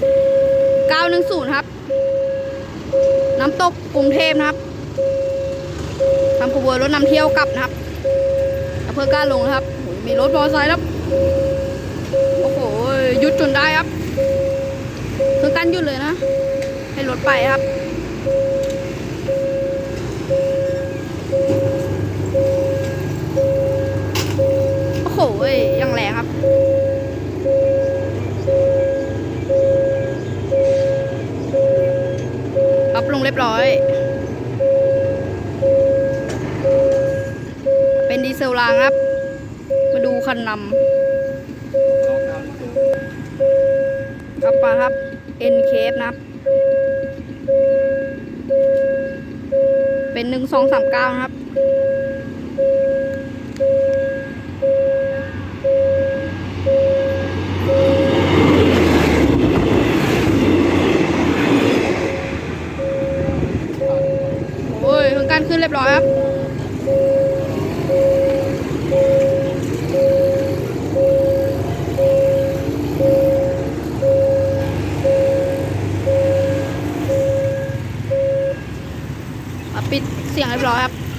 910 ครับ น้ำตกกรุงเทพนะครับทำขบวนรถนำเที่ยวกลับนะครับอำเภอก้าลงนะครับโอ้โหมีรถมอเตอร์ไซค์ครับโอ้โหหยุดจนได้ครับเครื่องกั้นหยุดเลยนะ ให้รถไปครับโอ้โหยังแรงครับ รับลงเรียบร้อย เป็นดีเซลรางครับ มาดูคันนำครับมาครับ N c a p นะครับ เป็นหนึ่งสองสามเก้านะครับ การขึ้นเรียบร้อยครับปิดเสียงเรียบร้อยครับ